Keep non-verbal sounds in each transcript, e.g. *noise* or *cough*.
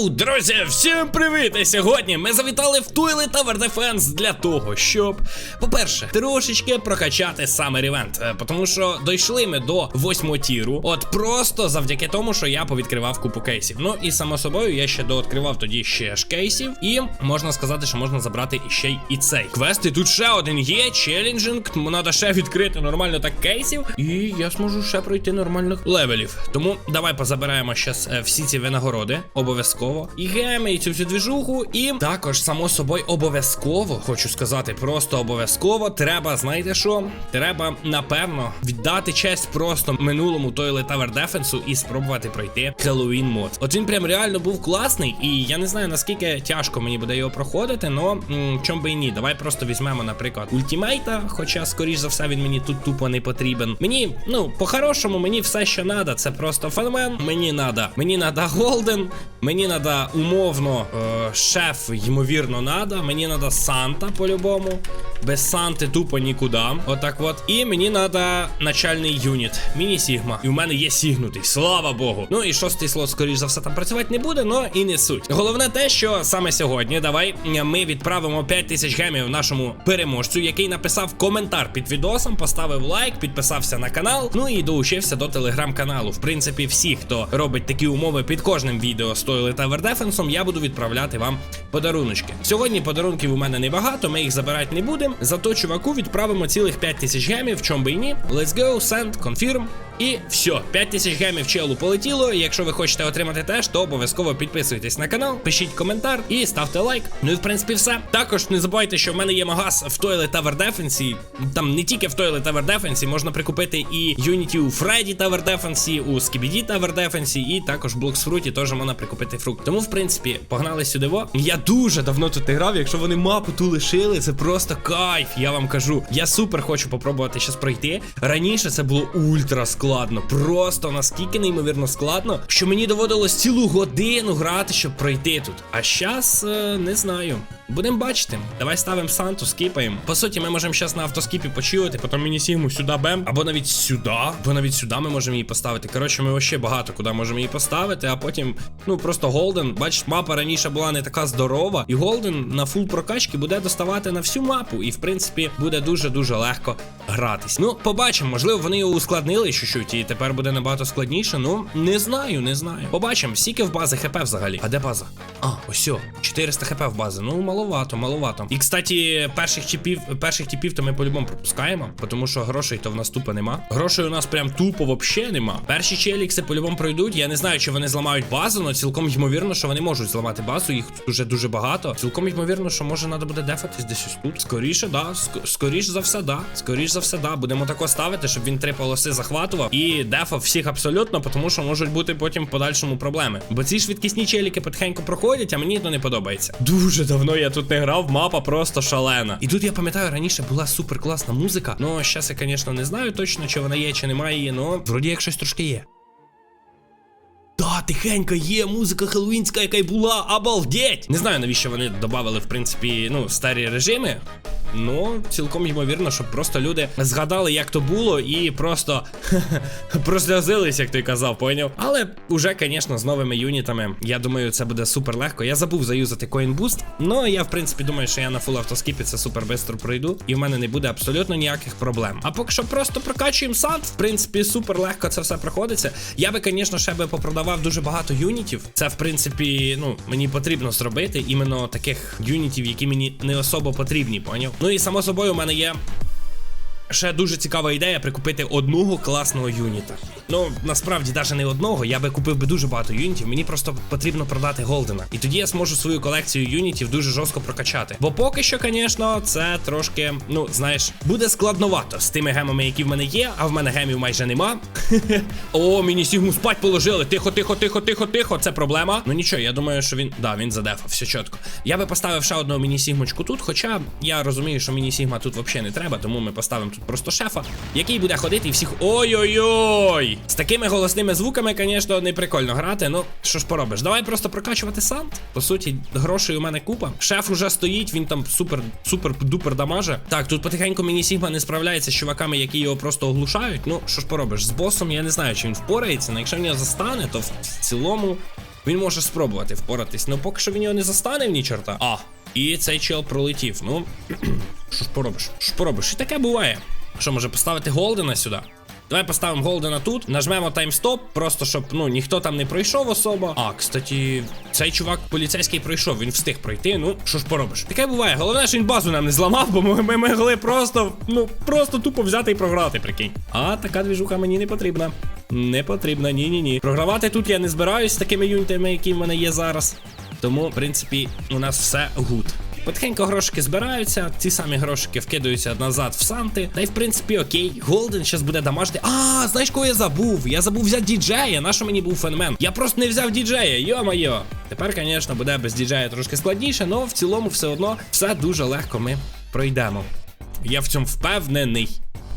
Йоу, друзі, всім привіт! І сьогодні ми завітали в Toilet Tower Defense для того, щоб, по-перше, трошечки прокачати саме івент. Е, Тому що дійшли ми до восьмого тіру, от просто завдяки тому, що я повідкривав купу кейсів. Ну і само собою я ще дооткривав тоді ще ж кейсів, і можна сказати, що можна забрати іще й і цей квест. І тут ще один є, челенджинг, тому треба ще відкрити нормально так кейсів, і я зможу ще пройти нормальних левелів. Тому давай позабираємо щас е, всі ці винагороди, обов'язково. І геми, і цю всю двіжуху. І також, само собою, обов'язково, хочу сказати, просто обов'язково треба, знаєте що? Треба, напевно, віддати честь просто минулому Toilet Tower Defense і спробувати пройти Halloween мод. От він прям реально був класний, і я не знаю наскільки тяжко мені буде його проходити, но чом би і ні. Давай просто візьмемо, наприклад, ультімейта, хоча, скоріш за все, він мені тут тупо не потрібен. Мені, ну, по-хорошому, мені все, що надо, це просто феномен. Мені надо. Мені надо Голден, мені надо умовно е, шеф, ймовірно, надо. Мені надо Санта по-любому. Без Санти тупо нікуди. Отак от. І мені надо начальний юніт. Міні Сігма. І в мене є сігнутий. Слава Богу. Ну і шостий слот, скоріш за все, там працювати не буде, но і не суть. Головне те, що саме сьогодні, давай ми відправимо 5 тисяч гемів нашому переможцю, який написав коментар під відосом, поставив лайк, підписався на канал. Ну і долучився до телеграм-каналу. В принципі, всі, хто робить такі умови під кожним відео з Toilet Defense, я буду відправляти вам подаруночки. Сьогодні подарунків у мене небагато, ми їх забирати не будемо. Зато чуваку відправимо цілих 5 тисяч гемів, в чому би і ні. Let's go, send, confirm. І все, 5 тисяч гемів челу полетіло. Якщо ви хочете отримати теж, то обов'язково підписуйтесь на канал, пишіть коментар і ставте лайк. Ну і в принципі все. Також не забувайте, що в мене є магаз в Toilet Tower Defense. Там не тільки в Toilet Tower Defense, можна прикупити і Unity у Freddy Tower Defense, у Skibidi Tower Defense, і також в Blocks теж можна прикупити фрукт. Тому, в принципі, погнали сюди. во. Я дуже давно тут не грав. Якщо вони мапу ту лишили, це просто кайф. Я вам кажу. Я супер хочу попробувати щас пройти. Раніше це було ультра складно. Просто наскільки неймовірно складно, що мені доводилось цілу годину грати, щоб пройти тут. А щас е, не знаю. Будемо бачити. Давай ставимо Санту, скіпаємо. По суті, ми можемо зараз на автоскіпі почилити, потім міні-сігму сюди бем, або навіть сюди, або навіть сюди ми можемо її поставити. Коротше, ми вообще багато куди можемо її поставити, а потім, ну просто Голден. Бачиш, мапа раніше була не така здорова, і Голден на фул прокачки буде доставати на всю мапу, і в принципі буде дуже-дуже легко гратись. Ну, побачимо, можливо, вони його ускладнили чуть-чуть, і тепер буде набагато складніше. Ну, не знаю, не знаю. Побачимо, скільки в бази ХП взагалі. А де база? А, ось о, 400 хп в бази. Ну, маловато, маловато. І кстати, перших типів, перших типів то ми по-любому пропускаємо, тому що грошей то в нас тупо нема. Грошей у нас прям тупо вообще нема. Перші челікси по-любому пройдуть. Я не знаю, чи вони зламають базу, але цілком ймовірно, що вони можуть зламати базу. Їх тут уже дуже багато. Цілком ймовірно, що може треба буде дефатись десь ось тут. Скоріше, да. Ск- скоріш за все, да. Скоріш за все, да. Будемо тако ставити, щоб він три полоси захватував і дефав всіх абсолютно, тому що можуть бути потім в подальшому проблеми. Бо ці швидкісні челіки потихеньку проходять, а мені то не подобається. Дуже давно я тут не грав, мапа просто шалена. І тут я пам'ятаю, раніше була супер класна музика. Ну, зараз я, звісно, не знаю точно, чи вона є, чи немає її, але вроді як щось трошки є. Тихенько є музика хеллоуінська, яка й була, обалдеть! Не знаю, навіщо вони додали, в принципі, ну, старі режими. Ну, цілком ймовірно, щоб просто люди згадали, як то було, і просто *laughs* прослязились, як той казав, поняв. Але уже, звісно, з новими юнітами, я думаю, це буде супер легко. Я забув заюзати Boost, Ну я в принципі думаю, що я на фул автоскіпі це супер швидко пройду, і в мене не буде абсолютно ніяких проблем. А поки що просто прокачуємо сад, в принципі, супер легко це все проходиться. Я би, звісно, ще би попродавав дуже багато юнітів. Це, в принципі, ну, мені потрібно зробити іменно таких юнітів, які мені не особо потрібні, поняв? Ну і само собою, у мене є. Ще дуже цікава ідея прикупити одного класного юніта. Ну, насправді, навіть не одного, я би купив би дуже багато юнітів, мені просто потрібно продати Голдена. І тоді я зможу свою колекцію юнітів дуже жорстко прокачати. Бо поки що, звісно, це трошки, ну, знаєш, буде складновато з тими гемами, які в мене є, а в мене гемів майже нема. *laughs* О, мені Сігму спать положили. Тихо, тихо, тихо, тихо, тихо. Це проблема. Ну нічого, я думаю, що він. Да, він задефав, все чітко. Я би поставив ще одного міні-сігмочку тут, хоча я розумію, що міні-сігма тут взагалі не треба, тому ми поставимо тут просто шефа, який буде ходити і всіх. Ой-ой-ой! З такими голосними звуками, звісно, не прикольно грати. Ну, що ж поробиш? Давай просто прокачувати сант. По суті, грошей у мене купа. Шеф уже стоїть, він там супер, супер дупер дамаже. Так, тут потихеньку міні-сігма не справляється з чуваками, які його просто оглушають. Ну, що ж поробиш? З босом я не знаю, чи він впорається, але якщо він його застане, то в цілому. він може спробувати впоратись. Ну поки що він його не застане в ні чорта. А, і цей чел пролетів. Ну, що ж поробиш? Що поробиш? І таке буває. Що, може поставити Голдена сюди? Давай поставимо Голдена тут, нажмемо таймстоп, просто щоб ну ніхто там не пройшов особо. А, кстати, цей чувак поліцейський пройшов, він встиг пройти. Ну, що ж поробиш? Таке буває. Головне, що він базу нам не зламав, бо ми, ми могли просто, ну, просто тупо взяти і програти, прикинь. А така двіжуха мені не потрібна. Не потрібна, ні-ні-ні. Програвати тут я не збираюсь з такими юнітами, які в мене є зараз. Тому, в принципі, у нас все гуд. Потихеньку грошики збираються, ці самі грошики вкидаються назад в Санти. Та й в принципі окей, Голден зараз буде дамажити. А, знаєш, кого я забув? Я забув взяти діджея. На що мені був фенмен? Я просто не взяв діджея, йо-майо. Тепер, звісно, буде без діджея трошки складніше, але в цілому все одно все дуже легко ми пройдемо. Я в цьому впевнений.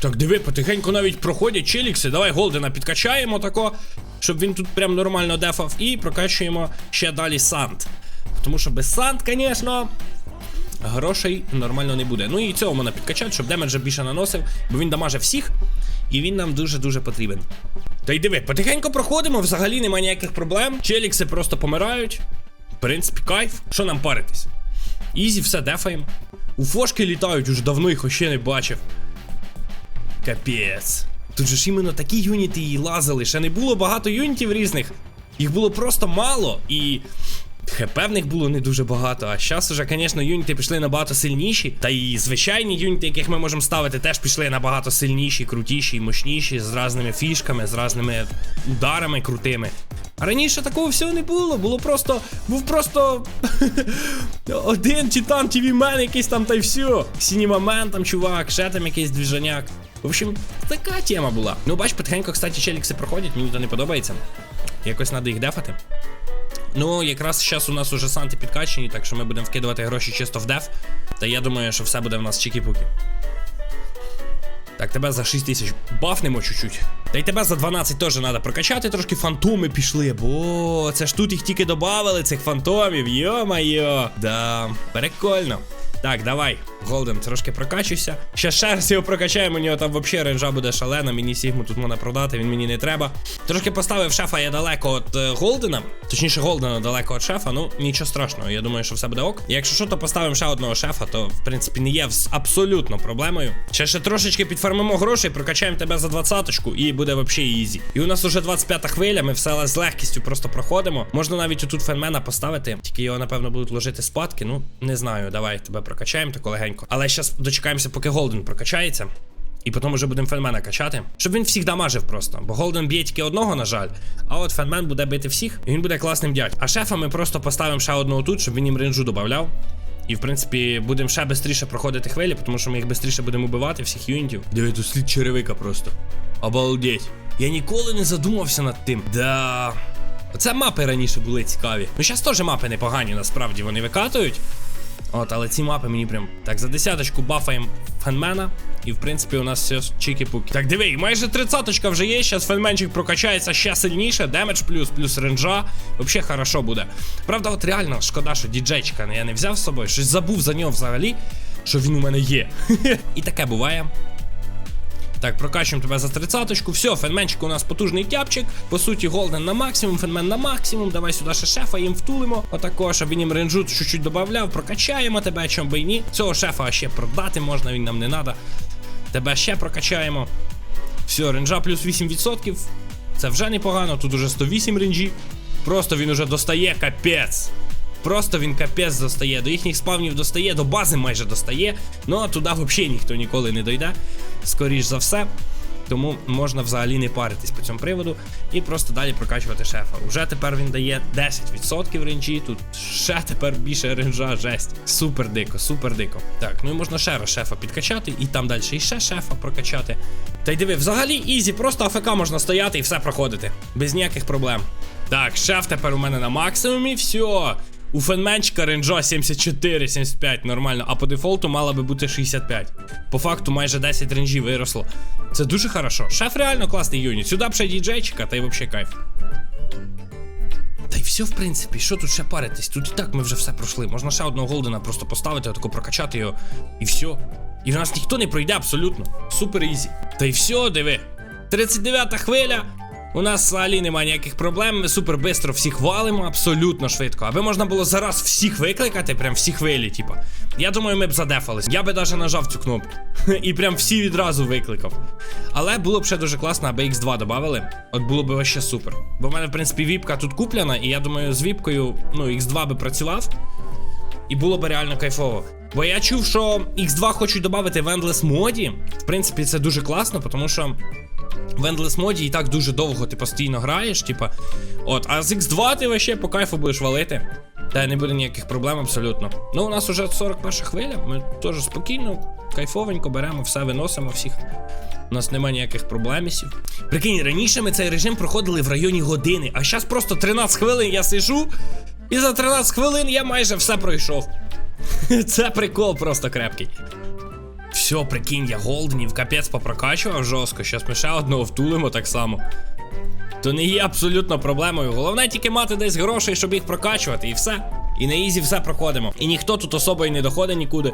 Так, диви, потихеньку навіть проходять челікси. Давай Голдена підкачаємо тако, щоб він тут прям нормально дефав. І прокачуємо ще далі Сант. Тому що без Сант, звісно, грошей нормально не буде. Ну і цього можна підкачати, щоб демеджа більше наносив, бо він дамаже всіх, і він нам дуже-дуже потрібен. Та й диви, потихеньку проходимо, взагалі немає ніяких проблем. Челікси просто помирають. В принципі, кайф. Що нам паритись? Ізі, все дефаємо. У фошки літають, уже давно їх ще не бачив. Капець. Тут же ж іменно такі юніти і лазили. Ще не було багато юнітів різних. Їх було просто мало і. ХП в них було не дуже багато, а зараз уже, звісно, юніти пішли набагато сильніші. Та і звичайні юніти, яких ми можемо ставити, теж пішли набагато сильніші, крутіші, мощніші, з різними фішками, з різними ударами крутими. А раніше такого всього не було. Було просто. Був просто. *laughs* один титан TV мен якийсь там та й все. Сінімамен там, чувак, ще там якийсь двіжаняк. В общем, така тема була. Ну, бач, потихеньку, кстати, челікси проходять, мені то не подобається. Якось треба їх дефати. Ну, якраз зараз у нас уже санти підкачені, так що ми будемо вкидувати гроші чисто в деф. Та я думаю, що все буде в нас чікі-пуки. Так, тебе за 6 тисяч бафнемо чуть-чуть. Та й тебе за 12 теж треба прокачати, трошки фантоми пішли, бо це ж тут їх тільки додавали, цих фантомів. Йо-майо. Да, прикольно. Так, давай, Голден, трошки прокачуйся. Ще ще раз його прокачаємо, у нього там взагалі ренжа буде шалена, мені Сігму тут можна продати, він мені не треба. Трошки поставив шефа я далеко від е, Голдена, точніше Голдена далеко від шефа, ну нічого страшного, я думаю, що все буде ок. Якщо що, то поставимо ще одного шефа, то в принципі не є абсолютно проблемою. Ще ще трошечки підфармимо грошей, прокачаємо тебе за двадцяточку і буде взагалі ізі. І у нас уже 25-та хвиля, ми все з легкістю просто проходимо. Можна навіть отут фенмена поставити, тільки його, напевно, будуть ложити спадки. Ну, не знаю, давай тебе прокачаємо тако легенько. Але зараз дочекаємося, поки Голден прокачається. І потім вже будемо фенмена качати. Щоб він всіх дамажив просто. Бо Голден б'є тільки одного, на жаль. А от фенмен буде бити всіх, і він буде класним дядь. А шефа ми просто поставимо ще одного тут, щоб він їм ренжу додавав. І в принципі будемо ще швидше проходити хвилі, тому що ми їх швидше будемо убивати, всіх юнітів. Диви, тут слід черевика просто. Обалдеть. Я ніколи не задумався над тим. Да. Оце мапи раніше були цікаві. Ну зараз теж мапи непогані, насправді вони викатують. От, але ці мапи мені прям. Так, за десяточку бафаємо фенмена. І в принципі у нас все чики-пуки. Так, диви, майже тридцяточка вже є. Зараз фенменчик прокачається ще сильніше. Демедж плюс, плюс ренджа. Взагалі хорошо буде. Правда, от реально шкода, що діджейчика я не взяв з собою. Щось забув за нього взагалі, що він у мене є. *laughs* І таке буває. Так, прокачуємо тебе за тридцяточку. Все, фенменчик у нас потужний тяпчик. По суті, голден на максимум, фенмен на максимум. Давай сюди ще шефа їм втулимо. Отако, щоб він їм ренджу чуть-чуть додавав. Прокачаємо тебе, чом би й ні. Цього шефа ще продати можна, він нам не треба. Тебе ще прокачаємо. Все, ренджа плюс 8%. Це вже непогано. Тут уже 108 ренджі. Просто він уже достає капець. Просто він капець достає. До їхніх спавнів достає, до бази майже достає. Ну а туди взагалі ніхто ніколи не дойде. Скоріш за все. Тому можна взагалі не паритись по цьому приводу і просто далі прокачувати шефа. Уже тепер він дає 10% ренджі, тут ще тепер більше ренджа, жесть. Супер дико, супер дико. Так, ну і можна ще раз шефа підкачати, і там далі ще шефа прокачати. Та й диви, взагалі ізі, просто АФК можна стояти і все проходити. Без ніяких проблем. Так, шеф тепер у мене на максимумі, все. У фенменчика ренджа 74-75 нормально, а по дефолту мала би бути 65. По факту майже 10 ренджів виросло. Це дуже хорошо. Шеф реально класний юніт. Сюди б ще діджейчика, та й взагалі кайф. Та й все, в принципі, що тут ще паритись? Тут і так ми вже все пройшли. Можна ще одного голдена просто поставити, отако прокачати його, і все. І в нас ніхто не пройде абсолютно. Супер ізі. Та й все, диви. 39 хвиля. У нас взагалі немає ніяких проблем. Ми супер бистро всіх валимо, абсолютно швидко. Аби можна було зараз всіх викликати, прям всі хвилі, типа. Я думаю, ми б задефались. Я би навіть нажав цю кнопку. *laughs* І прям всі відразу викликав. Але було б ще дуже класно, аби X2 додали. От було б вообще супер. Бо в мене, в принципі, віпка тут куплена, і я думаю, з віпкою, ну, X2 би працював. І було б реально кайфово. Бо я чув, що X2 хочуть додати в Endless моді. В принципі, це дуже класно, тому що в Endless моді і так дуже довго ти постійно граєш, типа. От, а з X2 ти вообще по кайфу будеш валити. Та не буде ніяких проблем абсолютно. Ну, у нас уже 41 хвиля, ми теж спокійно, кайфовенько беремо, все виносимо всіх. У нас немає ніяких проблемісів. Прикинь, раніше ми цей режим проходили в районі години, а зараз просто 13 хвилин я сижу, і за 13 хвилин я майже все пройшов. *laughs* Це прикол просто крепкий. Все, прикинь, я голденів капець попрокачував жорстко. Щас ми ще одного втулимо так само. То не є абсолютно проблемою. Головне тільки мати десь грошей, щоб їх прокачувати, і все. І на ізі все проходимо. І ніхто тут особою не доходить нікуди.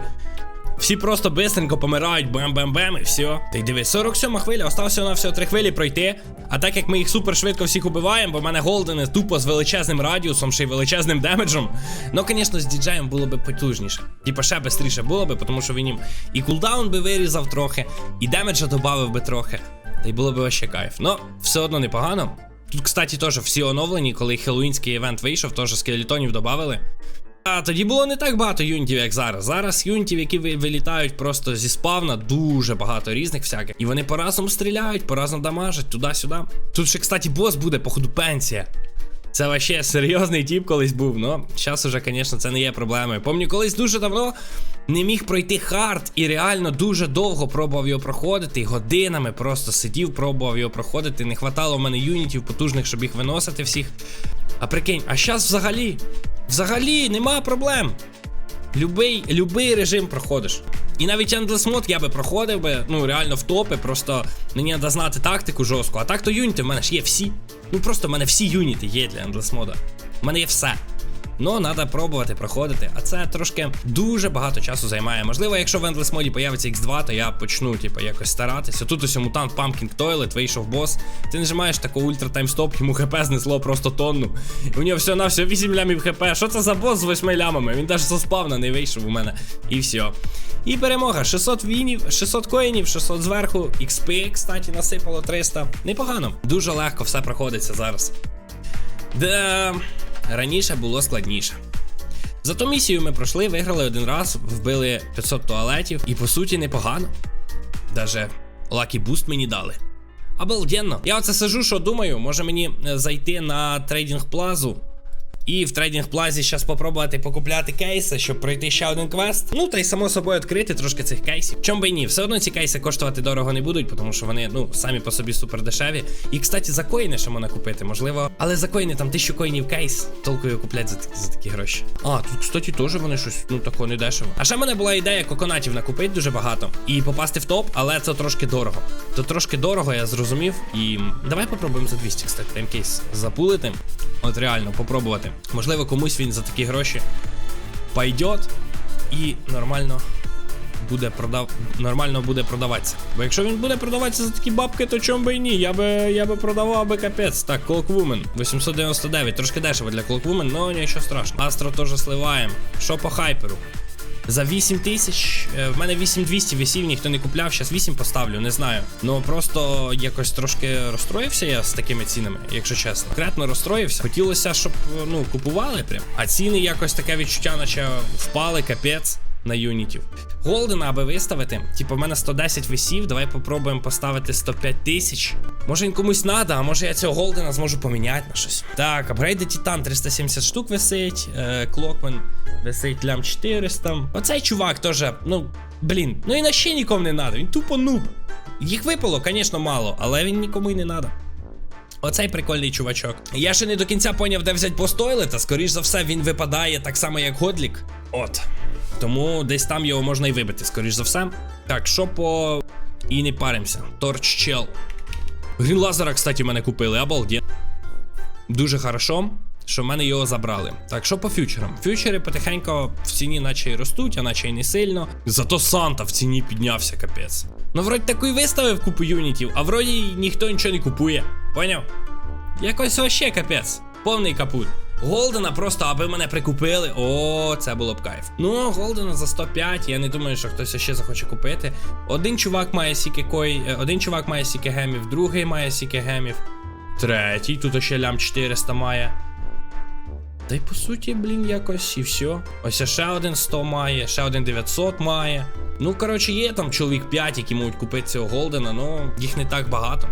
Всі просто бистренько помирають, бем-бем-бем, і все. Та й дивись, 47 хвиля, остався на всього 3 хвилі пройти. А так як ми їх супер швидко всіх убиваємо, бо в мене голдени тупо з величезним радіусом, ще й величезним демеджем. Ну, звісно, з діджеєм було би потужніше. Типа ще швидше було би, тому що він їм і кулдаун би вирізав трохи, і демеджа додав би трохи. Та й було би вообще кайф. Ну, все одно непогано. Тут, кстати, теж всі оновлені, коли хеллоуінський івент вийшов, теж скелетонів додавали. А тоді було не так багато юнітів, як зараз. Зараз юнітів, які вилітають просто зі спавна, дуже багато різних всяких. І вони по-разному стріляють, по-разному дамажать, туди-сюди. Тут ще, кстати, бос буде, походу, пенсія. Це вообще серйозний тип колись був, ну зараз уже, звісно, це не є проблемою. Помню, колись дуже давно не міг пройти хард і реально дуже довго пробував його проходити. Годинами просто сидів, пробував його проходити. Не хватало в мене юнітів потужних, щоб їх виносити всіх. А прикинь, а зараз взагалі, взагалі нема проблем. Любий, любий режим проходиш. І навіть Endless Mode я би проходив би, ну реально в топи, просто мені треба знати тактику жорстку. А так то юніти в мене ж є всі. Ну просто в мене всі юніти є для Endless Mode. У мене є все. Ну, треба пробувати проходити, а це трошки дуже багато часу займає. Можливо, якщо в Endless моді появиться X2, то я почну, типу, якось старатися. Тут ось мутант Pumpkin Toilet, вийшов бос. Ти нажимаєш таку ультра таймстоп, йому хп знесло просто тонну. І у нього все на все 8 лямів хп. Що це за бос з 8 лямами? Він навіть заспавна не вийшов у мене. І все. І перемога. 600 вінів, 600 коїнів, 600 зверху. XP, кстати, насипало 300. Непогано. Дуже легко все проходиться зараз. Де раніше було складніше. Зато місію ми пройшли, виграли один раз, вбили 500 туалетів, і по суті непогано. Даже лакі буст мені дали. Обалденно. Я оце сижу, що думаю, може мені е, зайти на трейдинг плазу. І в трейдинг плазі зараз попробувати покупляти кейси, щоб пройти ще один квест. Ну та й само собою відкрити трошки цих кейсів. Чом би і ні, все одно ці кейси коштувати дорого не будуть, тому що вони ну самі по собі супер дешеві. І кстати, за коїни ще можна купити, можливо. Але за коїни там 1000 коїнів кейс, толку його куплять за, такі- за такі гроші. А, тут, кстати, теж вони щось ну такого не дешево. А ще мене була ідея коконатів накупити дуже багато і попасти в топ, але це трошки дорого. То трошки дорого, я зрозумів. І давай попробуємо за 200, кстати, таймкейс запулити. От реально, попробувати. Можливо, комусь він за такі гроші пойдет і нормально буде продав... нормально буде продаватися. Бо якщо він буде продаватися за такі бабки, то чом би і ні? Я би я би продавав би капець. Так, Clockwoman 899, трошки дешево для Clockwoman, але нічого страшного. Астро теж сливаємо. Що по хайперу? За 8 тисяч, е, в мене 8200 Вісів ніхто не купляв, зараз 8 поставлю, не знаю. Ну просто якось трошки розстроївся я з такими цінами, якщо чесно. Конкретно розстроївся. Хотілося, щоб ну купували прям. А ціни якось таке відчуття, наче впали, капець. На юнітів. Голдена, аби виставити. Типу, в мене 110 висів. Давай попробуємо поставити 105 тисяч. Може він комусь надо, а може я цього голдена зможу поміняти на щось. Так, апгрейди Титан 370 штук висить. Е, Клокмен висить лям 400. Оцей чувак теж, ну, блін, ну і на ще нікому не надо. Він тупо нуб. Їх випало, звісно, мало, але він нікому й не надо. Оцей прикольний чувачок. Я ще не до кінця поняв, де взяти постойлета. Скоріш за все, він випадає так само, як Годлік. От. Тому десь там його можна і вибити, скоріш за все. Так, що по. І не паримося. Торч чел. Грін лазера, кстати, мене купили, обалден. Дуже хорошо, що в мене його забрали. Так, що по фьючерам? Фьючери потихеньку в ціні наче й ростуть, а наче й не сильно. Зато Санта в ціні піднявся, капець. Ну, вроді таку і виставив купу юнітів, а вроді ніхто нічого не купує. Поняв? Якось вообще капець. Повний капут. Голдена просто, аби мене прикупили. О, це було б кайф. Ну, Голдена за 105, я не думаю, що хтось ще захоче купити. Один чувак має сіки кой, е, один чувак має сіки гемів, другий має сіки гемів. Третій, тут ще лям 400 має. Та й по суті, блін, якось і все. Ось ще один 100 має, ще один 900 має. Ну, коротше, є там чоловік 5, які можуть купити цього Голдена, ну їх не так багато.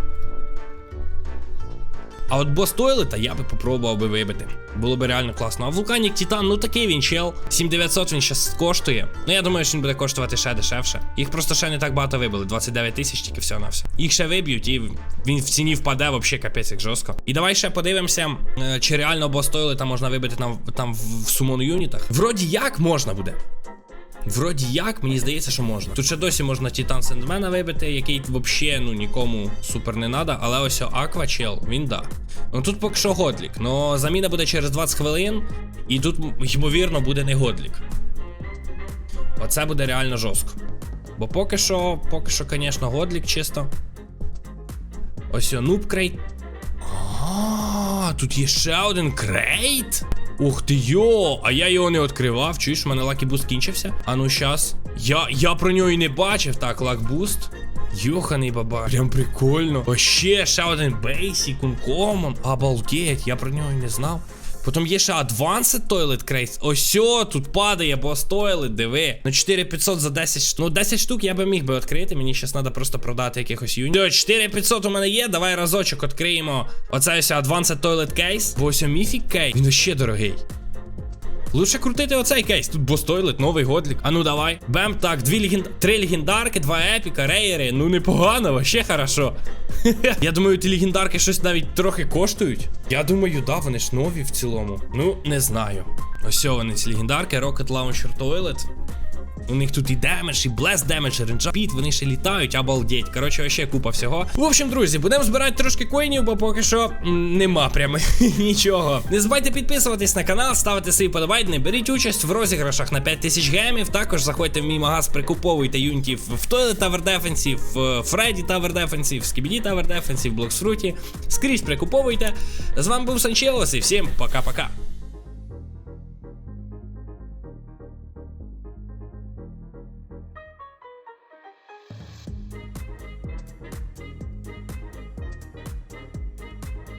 А от бос Тойлета я би попробував би вибити. Було би реально класно. А Вулканік Титан, ну такий він чел. 7900 він зараз коштує. Ну я думаю, що він буде коштувати ще дешевше. Їх просто ще не так багато вибили. 29 тисяч тільки все на все. Їх ще виб'ють, і він в ціні впаде взагалі капець як жорстко. І давай ще подивимося, е, чи реально бос Тойлета можна вибити там, там в сумон юнітах. Вроді як можна буде. Вроді як, мені здається, що можна. Тут ще досі можна Титан Сендмена вибити, який взагалі ну нікому супер не надо, але ось Аквачел, він да. Ну тут поки що Годлік, но заміна буде через 20 хвилин, і тут, ймовірно, буде не Годлік. Оце буде реально жорстко. Бо поки що, поки що, звісно, Годлік чисто. Ось о, нуб крейт. А, тут є ще один крейт. Ух ти йо, а я його не відкривав. Чуєш, у мене лакібуст кінчився. А ну щас. Я я про нього і не бачив. Так, лакбуст. Йоханий баба, прям прикольно. О, ще, ще один бейсік, ункомон. Обалдеть, я про нього і не знав. Потім є ще Advanced Toilet Crates. Ось тут падає бос Toilet, диви. Ну 4500 за 10 штук. Ну 10 штук я би міг би відкрити. Мені зараз треба просто продати якихось юнітів. 4500 у мене є. Давай разочок відкриємо. Оце ось Advanced Toilet Case. Бо ось міфік кейс. Він ще дорогий. Лучше крутити оцей кейс. Тут бостойлет, новий годлік. А ну давай. Бем, так, дві легенд... три легендарки, два епіка, рейери. Ну непогано, вообще хорошо. *laughs* Я думаю, ті легендарки щось навіть трохи коштують. Я думаю, да, вони ж нові в цілому. Ну, не знаю. Ось вони ці легендарки, Rocket Launcher Toilet. У них тут і демедж, і блес демедж, і ренджапіт, вони ще літають, обалдеть. Коротше, вообще купа всього. В общем, друзі, будемо збирати трошки коїнів, бо поки що нема прямо *laughs* нічого. Не забувайте підписуватись на канал, ставити свої подобайки, беріть участь в розіграшах на 5000 гемів. Також заходьте в мій магаз, прикуповуйте юнітів в Toilet Tower Defense, в Фредді Tower Defense, в Skibidi Tower Defense, в Блоксфруті. Скрізь прикуповуйте. З вами був Санчелос і всім пока-пока.